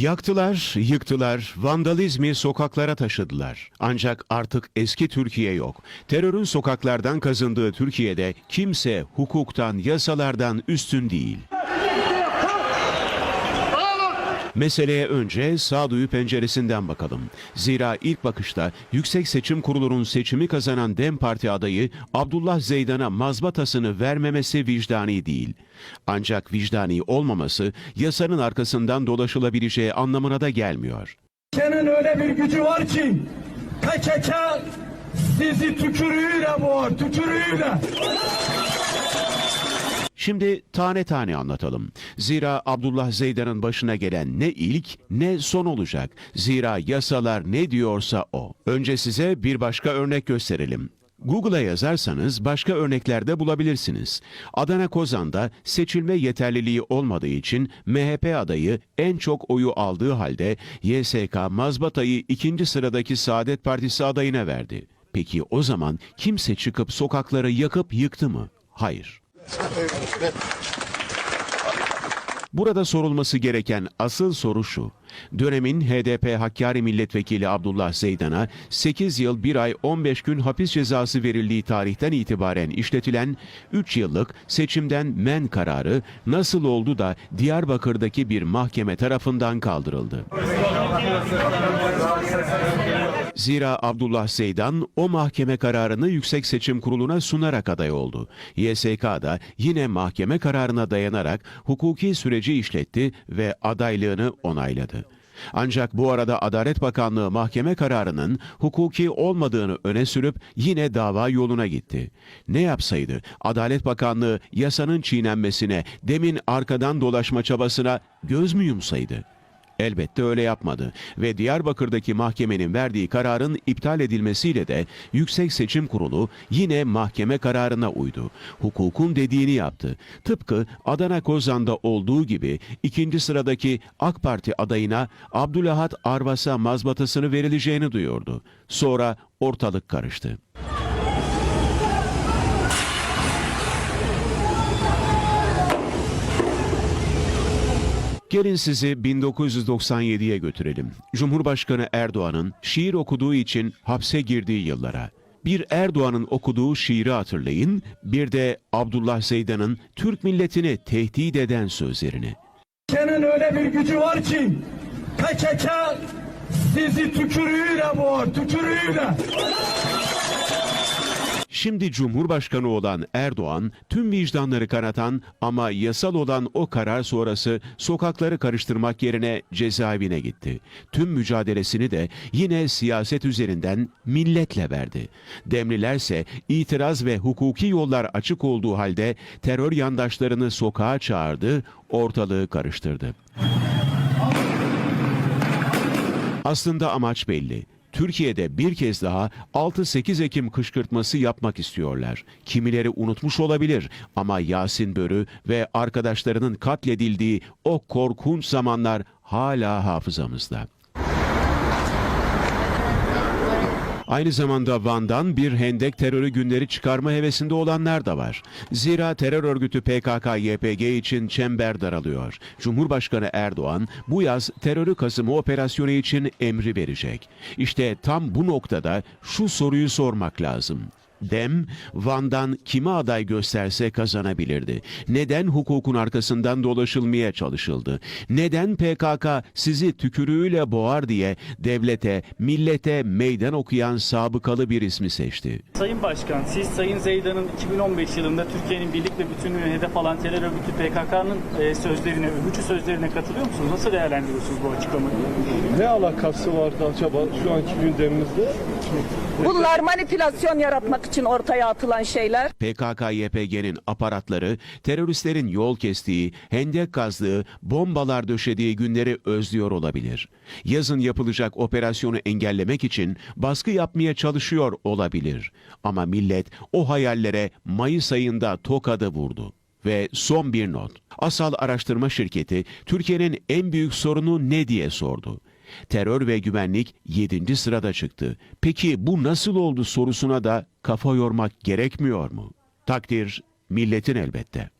Yaktılar, yıktılar, vandalizmi sokaklara taşıdılar. Ancak artık eski Türkiye yok. Terörün sokaklardan kazındığı Türkiye'de kimse hukuktan, yasalardan üstün değil. Meseleye önce sağduyu penceresinden bakalım. Zira ilk bakışta Yüksek Seçim Kurulu'nun seçimi kazanan DEM Parti adayı Abdullah Zeydan'a mazbatasını vermemesi vicdani değil. Ancak vicdani olmaması yasanın arkasından dolaşılabileceği anlamına da gelmiyor. Senin öyle bir gücü var ki PKK sizi tükürüğüyle boğar, tükürüğüyle. Şimdi tane tane anlatalım. Zira Abdullah Zeydan'ın başına gelen ne ilk ne son olacak. Zira yasalar ne diyorsa o. Önce size bir başka örnek gösterelim. Google'a yazarsanız başka örneklerde bulabilirsiniz. Adana Kozan'da seçilme yeterliliği olmadığı için MHP adayı en çok oyu aldığı halde YSK mazbatayı ikinci sıradaki Saadet Partisi adayına verdi. Peki o zaman kimse çıkıp sokakları yakıp yıktı mı? Hayır. Burada sorulması gereken asıl soru şu. Dönemin HDP Hakkari Milletvekili Abdullah Zeydan'a 8 yıl 1 ay 15 gün hapis cezası verildiği tarihten itibaren işletilen 3 yıllık seçimden men kararı nasıl oldu da Diyarbakır'daki bir mahkeme tarafından kaldırıldı? Zira Abdullah Zeydan o mahkeme kararını Yüksek Seçim Kurulu'na sunarak aday oldu. YSK da yine mahkeme kararına dayanarak hukuki süreci işletti ve adaylığını onayladı. Ancak bu arada Adalet Bakanlığı mahkeme kararının hukuki olmadığını öne sürüp yine dava yoluna gitti. Ne yapsaydı? Adalet Bakanlığı yasanın çiğnenmesine, demin arkadan dolaşma çabasına göz mü yumsaydı? Elbette öyle yapmadı ve Diyarbakır'daki mahkemenin verdiği kararın iptal edilmesiyle de Yüksek Seçim Kurulu yine mahkeme kararına uydu. Hukukun dediğini yaptı. Tıpkı Adana Kozan'da olduğu gibi ikinci sıradaki AK Parti adayına Abdülahat Arvas'a mazbatasını verileceğini duyurdu. Sonra ortalık karıştı. Gelin sizi 1997'ye götürelim. Cumhurbaşkanı Erdoğan'ın şiir okuduğu için hapse girdiği yıllara. Bir Erdoğan'ın okuduğu şiiri hatırlayın, bir de Abdullah Zeydan'ın Türk milletini tehdit eden sözlerini. Senin öyle bir gücü var ki PKK sizi tükürüğüyle boğar, tükürüğüyle. Şimdi Cumhurbaşkanı olan Erdoğan, tüm vicdanları kanatan ama yasal olan o karar sonrası sokakları karıştırmak yerine cezaevine gitti. Tüm mücadelesini de yine siyaset üzerinden milletle verdi. Demlilerse itiraz ve hukuki yollar açık olduğu halde terör yandaşlarını sokağa çağırdı, ortalığı karıştırdı. Aslında amaç belli. Türkiye'de bir kez daha 6-8 Ekim kışkırtması yapmak istiyorlar. Kimileri unutmuş olabilir ama Yasin Börü ve arkadaşlarının katledildiği o korkunç zamanlar hala hafızamızda. Aynı zamanda Van'dan bir hendek terörü günleri çıkarma hevesinde olanlar da var. Zira terör örgütü PKK-YPG için çember daralıyor. Cumhurbaşkanı Erdoğan bu yaz terörü kasımı operasyonu için emri verecek. İşte tam bu noktada şu soruyu sormak lazım. Dem, Van'dan kime aday gösterse kazanabilirdi. Neden hukukun arkasından dolaşılmaya çalışıldı? Neden PKK sizi tükürüğüyle boğar diye devlete, millete meydan okuyan sabıkalı bir ismi seçti? Sayın Başkan, siz Sayın Zeydan'ın 2015 yılında Türkiye'nin birlik ve bütünlüğüne hedef alan terör örgütü PKK'nın e, sözlerine, övücü sözlerine katılıyor musunuz? Nasıl değerlendiriyorsunuz bu açıklamayı? Ne alakası vardı acaba şu anki gündemimizde? Bunlar manipülasyon yaratmak için ortaya atılan şeyler. PKK-YPG'nin aparatları teröristlerin yol kestiği, hendek kazdığı, bombalar döşediği günleri özlüyor olabilir. Yazın yapılacak operasyonu engellemek için baskı yapmaya çalışıyor olabilir. Ama millet o hayallere Mayıs ayında tokadı vurdu. Ve son bir not. Asal Araştırma Şirketi Türkiye'nin en büyük sorunu ne diye sordu. Terör ve güvenlik 7. sırada çıktı. Peki bu nasıl oldu sorusuna da kafa yormak gerekmiyor mu? Takdir milletin elbette.